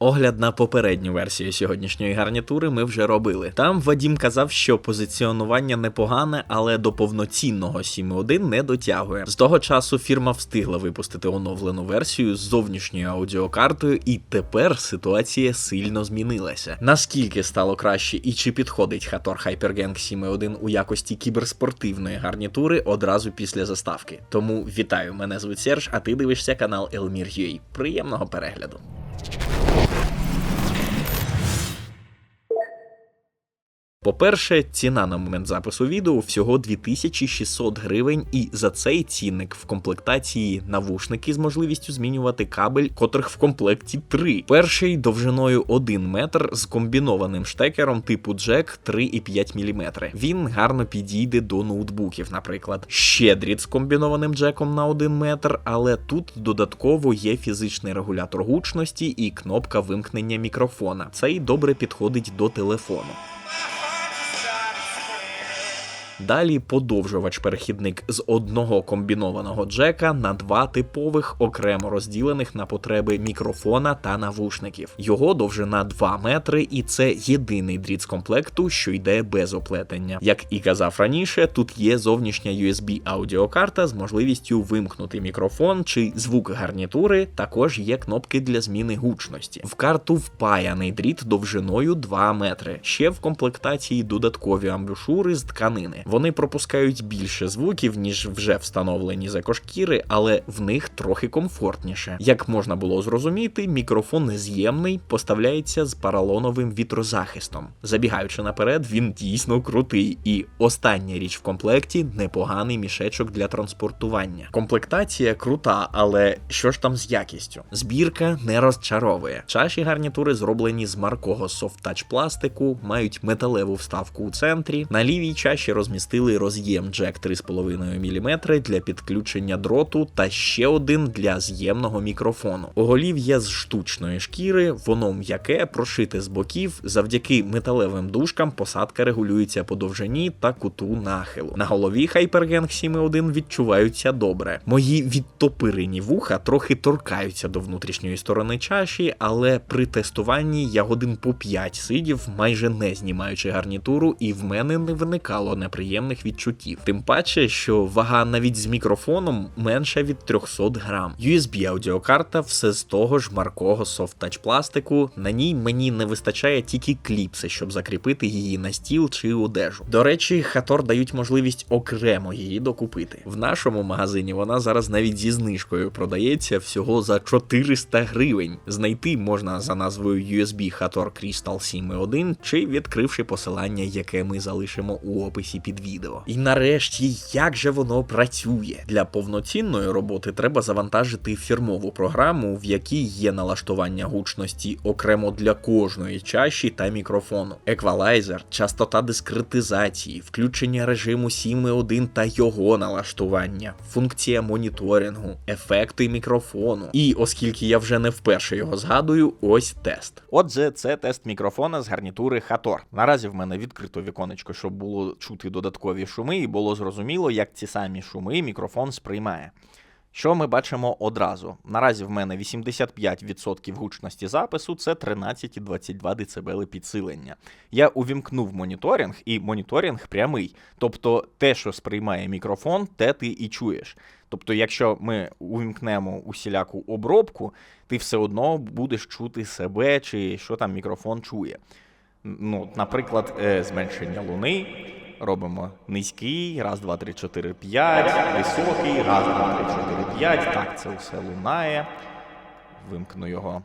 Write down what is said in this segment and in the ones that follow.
Огляд на попередню версію сьогоднішньої гарнітури ми вже робили. Там Вадім казав, що позиціонування непогане, але до повноцінного 7.1 не дотягує. З того часу фірма встигла випустити оновлену версію з зовнішньою аудіокартою, і тепер ситуація сильно змінилася. Наскільки стало краще і чи підходить Hator Hypergang 7.1 у якості кіберспортивної гарнітури одразу після заставки. Тому вітаю, мене звуть Серж, а ти дивишся канал Elmir.ua. Приємного перегляду. По-перше, ціна на момент запису відео всього 2600 гривень, і за цей цінник в комплектації навушники з можливістю змінювати кабель, котрих в комплекті 3. Перший довжиною 1 метр з комбінованим штекером типу Jack 3,5 мм. Він гарно підійде до ноутбуків, наприклад. Ще дріт з комбінованим джеком на 1 метр, але тут додатково є фізичний регулятор гучності і кнопка вимкнення мікрофона. Цей добре підходить до телефону. Далі подовжувач-перехідник з одного комбінованого джека на два типових, окремо розділених на потреби мікрофона та навушників. Його довжина 2 метри, і це єдиний дріт з комплекту, що йде без оплетення. Як і казав раніше, тут є зовнішня USB аудіокарта з можливістю вимкнути мікрофон чи звук гарнітури. Також є кнопки для зміни гучності. В карту впаяний дріт довжиною 2 метри. Ще в комплектації додаткові амбушури з тканини. Вони пропускають більше звуків, ніж вже встановлені з екошкіри, але в них трохи комфортніше. Як можна було зрозуміти, мікрофон нез'ємний, поставляється з паралоновим вітрозахистом. Забігаючи наперед, він дійсно крутий. І остання річ в комплекті непоганий мішечок для транспортування. Комплектація крута, але що ж там з якістю? Збірка не розчаровує. Чаші гарнітури зроблені з маркого софт-тач пластику, мають металеву вставку у центрі. На лівій чаші розмістили роз'єм Jack 3,5 мм для підключення дроту та ще один для з'ємного мікрофону. Оголів'я з штучної шкіри, воно м'яке, прошите з боків. Завдяки металевим дужкам посадка регулюється по довжині та куту нахилу. На голові Hypergang 7.1 відчуваються добре. Мої відтопирені вуха трохи торкаються до внутрішньої сторони чаші, але при тестуванні я годин по 5 сидів, майже не знімаючи гарнітуру, і в мене не виникало неприємних відчуттів. Тим паче, що вага навіть з мікрофоном менша від 300 грам. USB аудіокарта все з того ж маркого софт-тач пластику. На ній мені не вистачає тільки кліпси, щоб закріпити її на стіл чи одежу. До речі, Хатор дають можливість окремо її докупити. В нашому магазині вона зараз навіть зі знижкою продається всього за 400 гривень. Знайти можна за назвою USB Hator Crystal 7.1 чи відкривши посилання, яке ми залишимо у описі під відео. І нарешті, як же воно працює? Для повноцінної роботи треба завантажити фірмову програму, в якій є налаштування гучності окремо для кожної чаші та мікрофону, еквалайзер, частота дискретизації, включення режиму 7.1 та його налаштування, функція моніторингу, ефекти мікрофону. І оскільки я вже не вперше його згадую, ось тест. Отже, це тест мікрофона з гарнітури Hator. Наразі в мене відкрито віконечко, щоб було чути додаткові шуми, і було зрозуміло, як ці самі шуми мікрофон сприймає. Що ми бачимо одразу? Наразі в мене 85% гучності запису це 13,22 дБ підсилення. Я увімкнув моніторинг, і моніторинг прямий. Тобто те, що сприймає мікрофон, те ти і чуєш. Тобто, якщо ми увімкнемо усіляку обробку, ти все одно будеш чути себе, чи що там мікрофон чує. Ну, Наприклад, е, зменшення луни. Робимо низький, раз, два, три, чотири, п'ять, високий, раз, два, три, чотири, п'ять. Так, це все лунає. Вимкну його.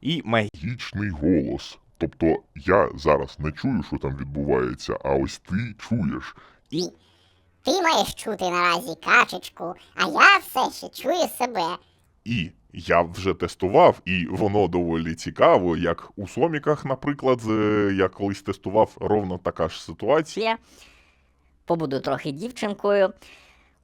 І магічний. Голос. Тобто я зараз не чую, що там відбувається, а ось ти чуєш. Ні. Ти маєш чути наразі качечку, а я все ще чую себе. І я вже тестував, і воно доволі цікаво, як у соміках, наприклад, я колись тестував ровно така ж ситуація. Побуду трохи дівчинкою.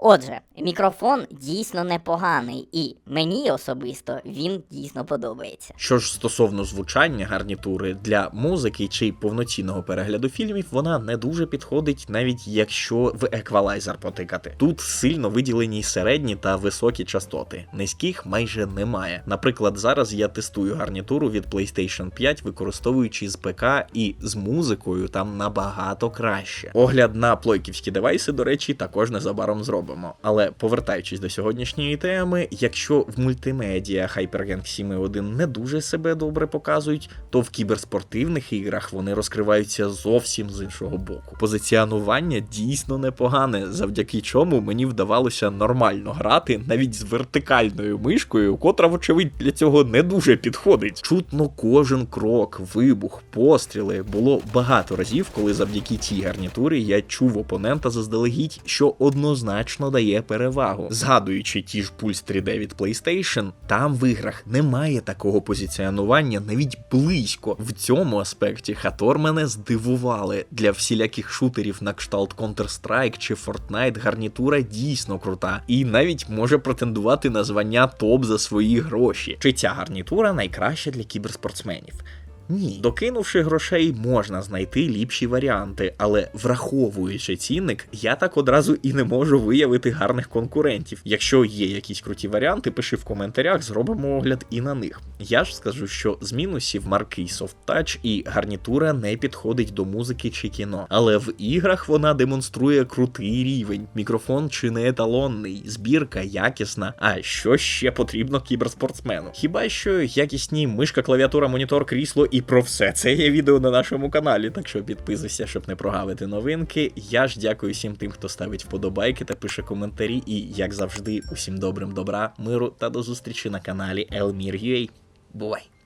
Отже, мікрофон дійсно непоганий, і мені особисто він дійсно подобається. Що ж стосовно звучання гарнітури для музики чи повноцінного перегляду фільмів, вона не дуже підходить, навіть якщо в еквалайзер потикати. Тут сильно виділені середні та високі частоти, низьких майже немає. Наприклад, зараз я тестую гарнітуру від PlayStation 5, використовуючи з ПК, і з музикою там набагато краще. Огляд на плойківські девайси, до речі, також незабаром зробимо. Але повертаючись до сьогоднішньої теми, якщо в мультимедіа Hypergang 7.1 не дуже себе добре показують, то в кіберспортивних іграх вони розкриваються зовсім з іншого боку. Позиціонування дійсно непогане, завдяки чому мені вдавалося нормально грати навіть з вертикальною мишкою, котра, вочевидь, для цього не дуже підходить. Чутно кожен крок, вибух, постріли. Було багато разів, коли завдяки цій гарнітурі я чув опонента заздалегідь, що однозначно дає перевагу. Згадуючи ті ж пульс 3D від PlayStation, там в іграх немає такого позиціонування навіть близько. В цьому аспекті Хатор мене здивували. Для всіляких шутерів на кшталт Counter-Strike чи Fortnite гарнітура дійсно крута, і навіть може претендувати на звання топ за свої гроші. Чи ця гарнітура найкраща для кіберспортсменів? Ні, докинувши грошей, можна знайти ліпші варіанти, але враховуючи цінник, я так одразу і не можу виявити гарних конкурентів. Якщо є якісь круті варіанти, пиши в коментарях, зробимо огляд і на них. Я ж скажу, що з мінусів марки Soft Touch і гарнітура не підходить до музики чи кіно, але в іграх вона демонструє крутий рівень. Мікрофон чи не еталонний, збірка якісна. А що ще потрібно кіберспортсмену? Хіба що якісні мишка, клавіатура, монітор, крісло і про все це є відео на нашому каналі. Так що підписуйся, щоб не прогавити новинки. Я ж дякую всім тим, хто ставить вподобайки та пише коментарі. І як завжди, усім добрим добра, миру та до зустрічі на каналі Elmir.ua. Бувай!